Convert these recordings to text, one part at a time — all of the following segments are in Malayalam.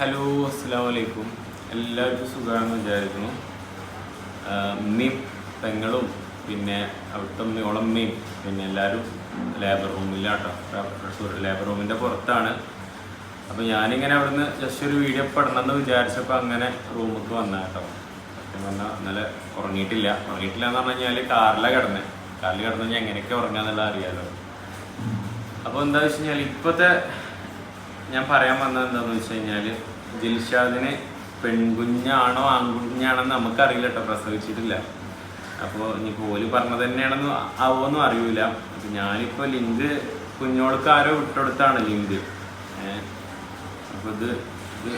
ഹലോ അസ്സാം വലൈക്കും എല്ലാവർക്കും സുഖമാണെന്ന് വിചാരിക്കുന്നു. ഉമ്മയും പെങ്ങളും പിന്നെ അവിടുത്തെ ഉമ്മയോളമ്മയും പിന്നെ എല്ലാവരും ലേബർ റൂമിലാട്ടോ ലേബർ റൂമിന്റെ പുറത്താണ്. അപ്പോൾ ഞാനിങ്ങനെ അവിടുന്ന് ജസ്റ്റ് ഒരു വീഡിയോ പെടണമെന്ന് വിചാരിച്ചപ്പോൾ അങ്ങനെ റൂമിലേക്ക് വന്ന കേട്ടോ സത്യം പറഞ്ഞാൽ ഇന്നലെ ഉറങ്ങിയിട്ടില്ല. ഉറങ്ങിയിട്ടില്ല എന്ന് പറഞ്ഞു കഴിഞ്ഞാൽ കാറിലാണ് കിടന്നത് കാറിൽ കിടന്നു കഴിഞ്ഞാൽ എങ്ങനെയൊക്കെ ഉറങ്ങാന്നുള്ളത് അറിയാമല്ലോ അപ്പോൾ എന്താ വെച്ച് കഴിഞ്ഞാൽ ഇപ്പോഴത്തെ ഞാൻ പറയാൻ വന്നത് എന്താണെന്ന് വെച്ച് കഴിഞ്ഞാൽ ദിൽഷാദിന് പെൺകുഞ്ഞാണോ ആൺകുഞ്ഞാണെന്ന് നമുക്കറിയില്ല കേട്ടോ പ്രസവിച്ചിട്ടില്ല. അപ്പോൾ ഇനി പോൽ പറഞ്ഞത് തന്നെയാണെന്ന് ആവുമെന്നും അറിയില്ല അപ്പം ഞാനിപ്പോൾ ലിങ്ക് കുഞ്ഞോൾക്ക് ആരോ വിട്ടെടുത്താണ് ലിങ്ക്. അപ്പോൾ ഇത് ഇത്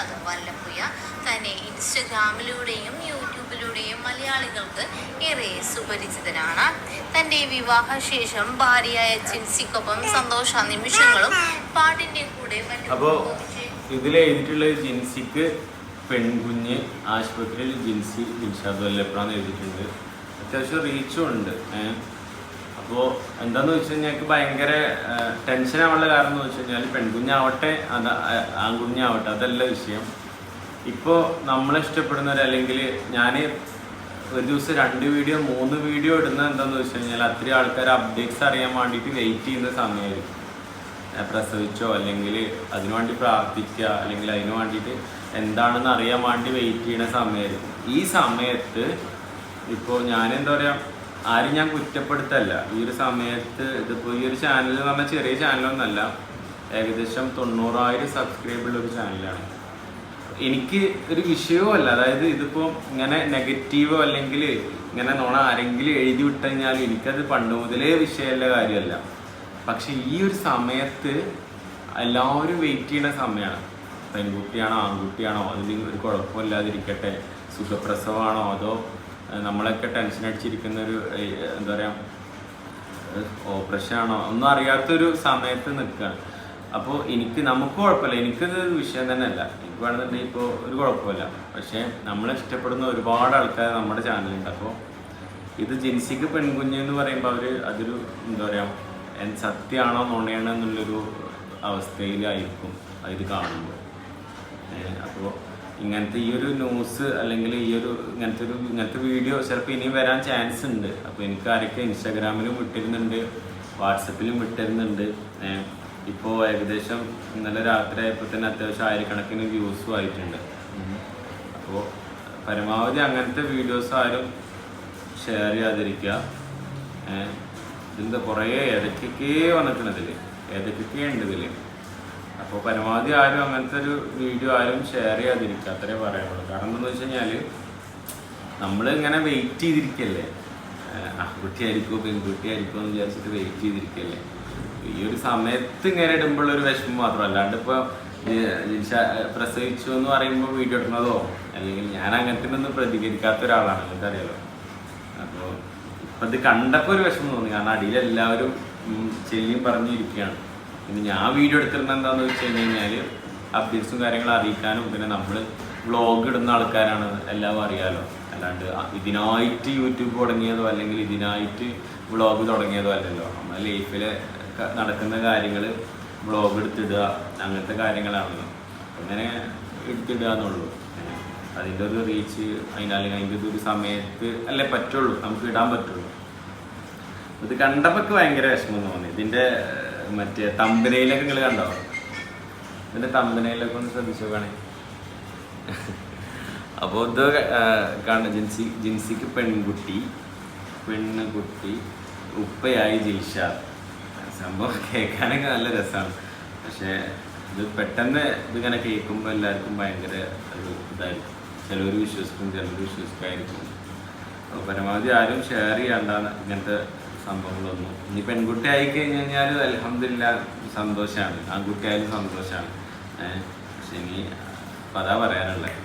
യൂട്യൂബ് വല്ലപ്പുയ തന്നെ ഇൻസ്റ്റഗ്രാമിലൂടെയും യൂട്യൂബിലൂടെയും മലയാളികൾക്ക് ഏറെ സുപരിചിതനാണ്. തന്റെ വിവാഹശേഷം ഭാര്യയായ ജിൻസിക്കൊപ്പം സന്തോഷ നിമിഷങ്ങളും പാട്ടിന്റെ കൂടെ അപ്പോ ഇതിൽ എഴുതിയിട്ടുള്ള ജിൻസിക്ക് പെൺകുഞ്ഞ് ആശുപത്രിയിൽ ജിൻസി ദിൽഷാദ് വല്ലപ്രാന്ന് എഴുതിയിട്ടുണ്ട്. അത്യാവശ്യം റീച്ചും ഉണ്ട്. അപ്പോൾ എന്താന്ന് വെച്ച് കഴിഞ്ഞാൽ എനിക്ക് ഭയങ്കര ടെൻഷൻ ആവാനുള്ള കാരണം എന്ന് വെച്ച് കഴിഞ്ഞാൽ പെൺകുഞ്ഞാവട്ടെ അത് ആൺകുഞ്ഞാവട്ടെ അതല്ല വിഷയം. ഇപ്പോൾ നമ്മളെ ഇഷ്ടപ്പെടുന്നവർ അല്ലെങ്കിൽ ഞാൻ ഒരു ദിവസം രണ്ട് വീഡിയോ മൂന്ന് വീഡിയോ ഇടുന്നത് എന്താണെന്ന് വെച്ച് കഴിഞ്ഞാൽ അത്രയും ആൾക്കാർ അപ്ഡേറ്റ്സ് അറിയാൻ വേണ്ടിയിട്ട് വെയിറ്റ് ചെയ്യുന്ന സമയമായിരിക്കും പ്രസവിച്ചോ അല്ലെങ്കിൽ അതിനു വേണ്ടി പ്രാർത്ഥിക്കുക അല്ലെങ്കിൽ അതിനു വേണ്ടിയിട്ട് എന്താണെന്ന് അറിയാൻ വേണ്ടി വെയിറ്റ് ചെയ്യുന്ന സമയമായിരിക്കും ഈ സമയത്ത് ഇപ്പോൾ ഞാൻ എന്താ പറയുക ആരും ഞാൻ കുറ്റപ്പെടുത്തല്ല. ഈ ഒരു സമയത്ത് ഇതിപ്പോൾ ഈ ഒരു ചാനൽ എന്ന് പറഞ്ഞാൽ ചെറിയ ചാനലൊന്നല്ല ഏകദേശം തൊണ്ണൂറായിരം സബ്സ്ക്രൈബുള്ള ഒരു ചാനലാണ് എനിക്ക് ഒരു വിഷയമല്ല അതായത് ഇതിപ്പോ ഇങ്ങനെ നെഗറ്റീവോ അല്ലെങ്കിൽ ഇങ്ങനെ നോണ ആരെങ്കിലും എഴുതി വിട്ടുകഴിഞ്ഞാൽ എനിക്കത് പണ്ട് മുതലേ വിഷയമല്ല കാര്യമല്ല. പക്ഷെ ഈ ഒരു സമയത്ത് എല്ലാവരും വെയിറ്റ് ചെയ്യുന്ന സമയമാണ് പെൺകുട്ടിയാണോ ആൺകുട്ടിയാണോ അതിൽ ഒരു കുഴപ്പമില്ലാതിരിക്കട്ടെ സുഖപ്രസവമാണോ അതോ നമ്മളൊക്കെ ടെൻഷൻ അടിച്ചിരിക്കുന്ന ഒരു എന്താ പറയുക ഓപ്പറേഷൻ ആണോ ഒന്നും അറിയാത്തൊരു സമയത്ത് നിൽക്കുകയാണ് അപ്പോൾ എനിക്ക് നമുക്ക് കുഴപ്പമില്ല. എനിക്കത് ഒരു തന്നെ അല്ല എനിക്ക് വേണമെന്നുണ്ടെങ്കിൽ ഇപ്പോൾ ഒരു കുഴപ്പമില്ല. പക്ഷേ നമ്മളെ ഇഷ്ടപ്പെടുന്ന ഒരുപാട് ആൾക്കാർ നമ്മുടെ ചാനലുണ്ട് അപ്പോൾ ഇത് ജിൻസിക്ക് പെൺകുഞ്ഞ് എന്ന് പറയുമ്പോൾ അവർ അതൊരു എന്താ പറയുക സത്യമാണോ നുണയാണോ എന്നുള്ളൊരു അവസ്ഥയിലായിരിക്കും അത് കാണുമ്പോൾ അപ്പോൾ ഇങ്ങനത്തെ ഈ ഒരു ന്യൂസ് അല്ലെങ്കിൽ ഈ ഒരു ഇങ്ങനത്തെ ഒരു ഇങ്ങനത്തെ വീഡിയോ ചിലപ്പോൾ ഇനിയും വരാൻ ചാൻസ് ഉണ്ട്. അപ്പോൾ എനിക്ക് ആരൊക്കെ ഇൻസ്റ്റാഗ്രാമിലും വിട്ടിരുന്നുണ്ട് വാട്സപ്പിലും വിട്ടിരുന്നുണ്ട് ഇപ്പോൾ ഏകദേശം ഇന്നലെ രാത്രി ആയപ്പോൾ തന്നെ അത്യാവശ്യം ആയിരക്കണക്കിന് വ്യൂസും ആയിട്ടുണ്ട്. അപ്പോൾ പരമാവധി അങ്ങനത്തെ വീഡിയോസ് ആരും ഷെയർ ചെയ്യാതിരിക്കുക. ഇതിന്റെ കുറേ ഏതൊക്കെയൊക്കെ വന്നിട്ടുണ്ടതിൽ ഏതൊക്കെയൊക്കെ ഉണ്ട് ഇതിൽ അപ്പോൾ പരമാവധി ആരും അങ്ങനത്തെ ഒരു വീഡിയോ ആരും ഷെയർ ചെയ്യാതിരിക്കുക. അത്രേ പറയാനുള്ളൂ. കാരണം എന്താണെന്ന് വെച്ച് കഴിഞ്ഞാൽ നമ്മൾ ഇങ്ങനെ വെയിറ്റ് ചെയ്തിരിക്കല്ലേ? ആൺകുട്ടിയായിരിക്കുമോ പെൺകുട്ടിയായിരിക്കുമോ എന്ന് വിചാരിച്ചിട്ട് വെയിറ്റ് ചെയ്തിരിക്കല്ലേ? ഈ ഒരു സമയത്ത് ഇങ്ങനെ ഇടുമ്പോൾ ഒരു വിഷമം മാത്രം അല്ലാണ്ട് ഇപ്പോൾ പ്രസവിച്ചു എന്ന് പറയുമ്പോൾ വീഡിയോ ഇടുന്നതോ അല്ലെങ്കിൽ ഞാൻ അങ്ങനത്തെ ഒന്നും പ്രതികരിക്കാത്ത ഒരാളാണ് നിങ്ങൾക്കറിയാലോ. അപ്പോൾ ഇപ്പം ഇത് കണ്ടപ്പോൾ ഒരു വിഷമം തോന്നി. കാരണം അടിയിൽ എല്ലാവരും ചെല്ലിയും പറഞ്ഞിരിക്കുകയാണ്. ഇനി ഞാൻ വീഡിയോ എടുത്തിരുന്ന എന്താണെന്ന് വെച്ച് കഴിഞ്ഞ് കഴിഞ്ഞാൽ അപ്ഡേറ്റ്സും കാര്യങ്ങളും അറിയിക്കാനും പിന്നെ നമ്മൾ വ്ളോഗ് ഇടുന്ന ആൾക്കാരാണ് എല്ലാവരും അറിയാലോ. അല്ലാണ്ട് ഇതിനായിട്ട് യൂട്യൂബ് തുടങ്ങിയതോ അല്ലെങ്കിൽ ഇതിനായിട്ട് വ്ളോഗ് തുടങ്ങിയതോ അല്ലല്ലോ. നമ്മുടെ ലൈഫിൽ നടക്കുന്ന കാര്യങ്ങൾ ബ്ലോഗ് എടുത്തിടുക അങ്ങനത്തെ കാര്യങ്ങളാണല്ലോ. അങ്ങനെ എടുത്തിടുക എന്നുള്ളൂ. അതിന്റെ ഒരു റീച്ച് അതിനല്ലെങ്കിൽ അതിന്റെ ഒരു സമയത്ത് അല്ലേ പറ്റുള്ളൂ. നമുക്ക് ഇടാൻ പറ്റുള്ളൂ. ഇത് കണ്ടപ്പോൾ ഭയങ്കര വിഷമം തോന്നി. ഇതിന്റെ മറ്റേ തമ്പനയിലൊക്കെ നിങ്ങൾ കണ്ടോ? ഇതിന്റെ തമ്പനയിലൊക്കെ ഒന്ന് ശ്രദ്ധിച്ചു നോക്കണേ അപ്പോൾ ഇത് കാണ ജിൻസി ജിൻസിക്ക് പെൺകുട്ടി പെൺകുട്ടി ഉപ്പയായി ജിൽഷാദ്. സംഭവം കേൾക്കാനൊക്കെ നല്ല രസമാണ് പക്ഷേ ഇത് പെട്ടെന്ന് ഇതിങ്ങനെ കേൾക്കുമ്പോൾ എല്ലാവർക്കും ഭയങ്കര ഒരു ഇതായിരിക്കും. ചിലവർ വിശ്വസിക്കും ചിലവർ വിശ്വസിക്കായിരിക്കും അപ്പോൾ പരമാവധി ആരും ഷെയർ ചെയ്യാണ്ടാണ് ഇങ്ങനത്തെ സംഭവങ്ങളൊന്നും. ഇനി പെൺകുട്ടി ആയി കഴിഞ്ഞ് കഴിഞ്ഞാൽ അലഹമില്ല സന്തോഷമാണ് ആൺകുട്ടി ആയാലും സന്തോഷമാണ് പക്ഷെ ഇനി അപ്പം അതാ പറയാനുള്ളത്.